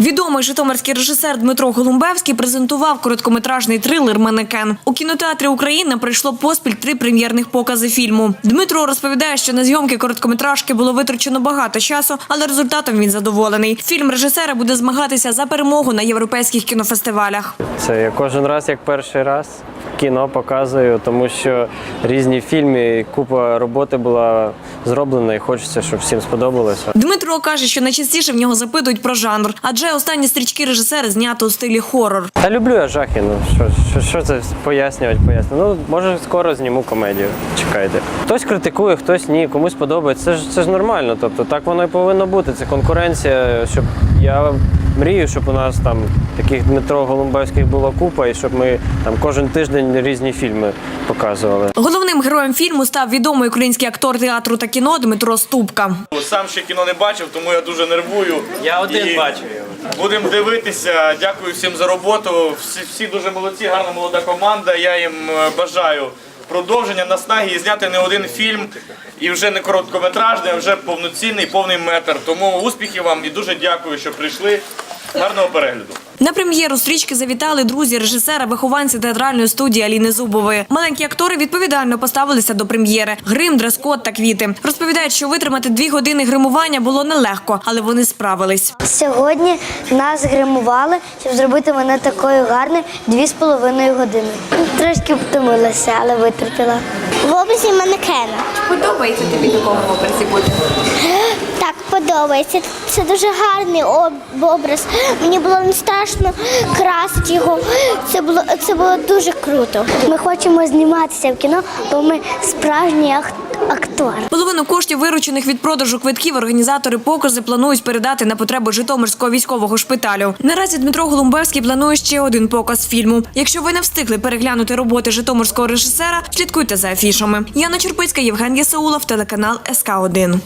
Відомий житомирський режисер Дмитро Голумбевський презентував короткометражний трилер Манекен. У кінотеатрі Україна прийшло поспіль три прем'єрних покази фільму. Дмитро розповідає, що на зйомки короткометражки було витрачено багато часу, але результатом він задоволений. Фільм режисера буде змагатися за перемогу на європейських кінофестивалях. Це я кожен раз як перший раз кіно показую, тому що різні фільми, купа роботи була зроблена, і хочеться, щоб всім сподобалося. Дмитро каже, що найчастіше в нього запитують про жанр, адже останні стрічки режисера знято у стилі хорор. Та люблю я жахи. Ну що, що, що це пояснювати, пояснювати. Ну може скоро зніму комедію. Чекайте. Хтось критикує, хтось ні, комусь подобається. Це ж це ж нормально. Тобто так воно і повинно бути. Це конкуренція, щоб я мрію, щоб у нас там таких Дмитро Голумбевських було купа, і щоб ми там кожен тиждень різні фільми показували. Головним героєм фільму став відомий український актор театру та кіно Дмитро Ступка. Сам ще кіно не бачив, тому я дуже нервую. Я один І бачив Будемо дивитися. Дякую всім за роботу. Всі, всі дуже молодці, гарна молода команда. Я їм е, бажаю продовження наснаги і зняти не один фільм. І вже не короткометражний, а вже повноцінний, повний метр. Тому успіхів вам і дуже дякую, що прийшли. Гарного перегляду. На прем'єру стрічки завітали друзі режисера, вихованці театральної студії Аліни Зубової. Маленькі актори відповідально поставилися до прем'єри. Грим, дрес-код та квіти. Розповідають, що витримати дві години гримування було нелегко, але вони справились. Сьогодні нас гримували, щоб зробити мене такою гарною дві з половиною години. Трошки втомилася, але витерпіла. В образі манекена. Подобається тобі такому образі бути? Так, подобається. Це дуже гарний образ. Мені було не страшно красити його. Це було це було дуже круто. Ми хочемо зніматися в кіно, бо ми справжні ак- актори. Половину коштів, виручених від продажу квитків, організатори покази планують передати на потребу Житомирського військового шпиталю. Наразі Дмитро Голумбевський планує ще один показ фільму. Якщо ви не встигли переглянути роботи житомирського режисера, слідкуйте за афішами. Яна Чурпицька, Євген Єсаулов, телеканал СК 1